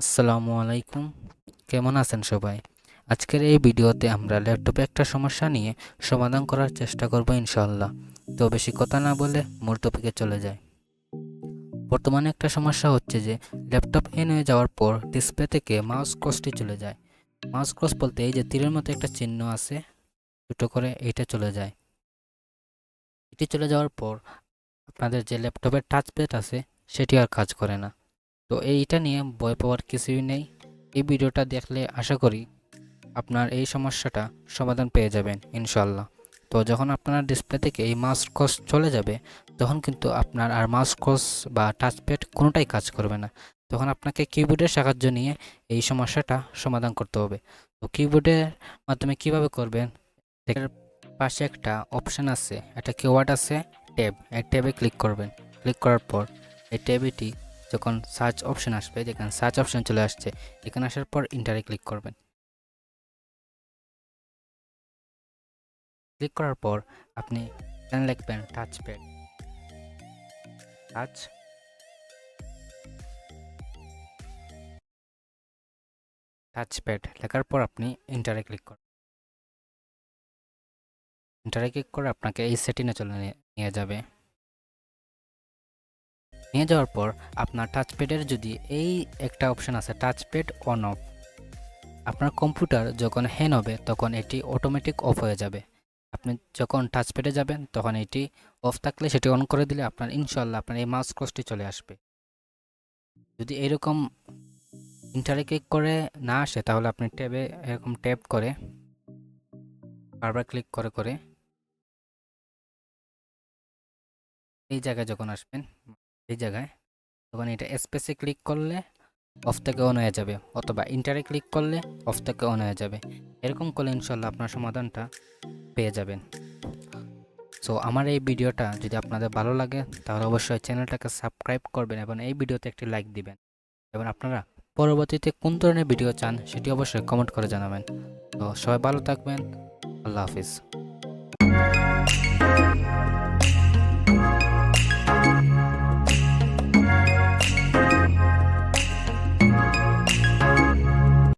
আসসালামু আলাইকুম। কেমন আছেন সবাই? আজকের এই ভিডিওতে আমরা ল্যাপটপে একটা সমস্যা নিয়ে সমাধান করার চেষ্টা করব ইনশাল্লাহ তো বেশি কথা না বলে মূল টপিকে চলে যায় বর্তমানে একটা সমস্যা হচ্ছে যে, ল্যাপটপ এন যাওয়ার পর ডিসপ্লে থেকে মাউস ক্রসটি চলে যায়। মাউস ক্রস বলতে এই যে তীরের মতো একটা চিহ্ন আছে ছোটো করে এইটা চলে যায়। এটি চলে যাওয়ার পর আপনাদের যে ল্যাপটপের টাচ টাচপ্যাড আছে, সেটি আর কাজ করে না। তো এইটা নিয়ে ভয় পাওয়ার কিছুই নেই। এই ভিডিওটা দেখলে আশা করি আপনার এই সমস্যাটা সমাধান পেয়ে যাবেন ইনশাল্লাহ তো যখন আপনার ডিসপ্লে থেকে এই মাউস ক্রস চলে যাবে, তখন কিন্তু আপনার আর মাউস ক্রস বা টাচপ্যাড কোনোটাই কাজ করবে না। তখন আপনাকে কিবোর্ডের সাহায্য নিয়ে এই সমস্যাটা সমাধান করতে হবে। তো কিবোর্ডের মাধ্যমে কীভাবে করবেন? এর পাশে একটা অপশান আছে, একটা কিওয়ার্ড আছে ট্যাব এই ট্যাবে ক্লিক করবেন। ক্লিক করার পর এই ট্যাবেটি যখন সার্চ অপশন আসবে, যেখানে সার্চ অপশন চলে আসছে, এখানে আসার পর ইন্টারে ক্লিক করবেন। ক্লিক করার পর আপনি এখানে লিখবেন touch pad touch touch pad লেখার পর আপনি ইন্টারে ক্লিক করবেন। ইন্টারে ক্লিক করে আপনাকে এই সেটিংয়ে চলে নিয়ে- যাবে। নিয়ে যাওয়ার পর আপনার টাচপ্যাডের যদি এই একটা অপশন আছে টাচপ্যাড অন অফ আপনার কম্পিউটার যখন হ্যান হবে, তখন এটি অটোমেটিক অফ হয়ে যাবে। আপনি যখন টাচপ্যাডে যাবেন, তখন এটি অফ থাকলে সেটি অন করে দিলে আপনার ইনশাল্লাহ আপনার এই মাউস ক্রসটি চলে আসবে। যদি এরকম ইন্টারে ক্লিক করে না আসে, তাহলে আপনি ট্যাবে এরকম ট্যাপ করে, বারবার ক্লিক করে করে এই জায়গায় যখন আসবেন এই জায়গায়। তখন এটা স্পেসে ক্লিক করলে অফ থেকে অন হয়ে যাবে। অথবা ইন্টারে ক্লিক করলে অফ থেকে অন হয়ে যাবে। এরকম করলে ইনশাল্লাহ আপনার সমাধানটা পেয়ে যাবেন। সো আমার এই ভিডিওটা যদি আপনাদের ভালো লাগে, তাহলে অবশ্যই চ্যানেলটাকে সাবস্ক্রাইব করবেন এবং এই ভিডিওতে একটি লাইক দিবেন। এবং আপনারা পরবর্তীতে কোন ধরনের ভিডিও চান, সেটি অবশ্যই কমেন্ট করে জানাবেন। তো, সবাই ভালো থাকবেন। আল্লাহ হাফিজ।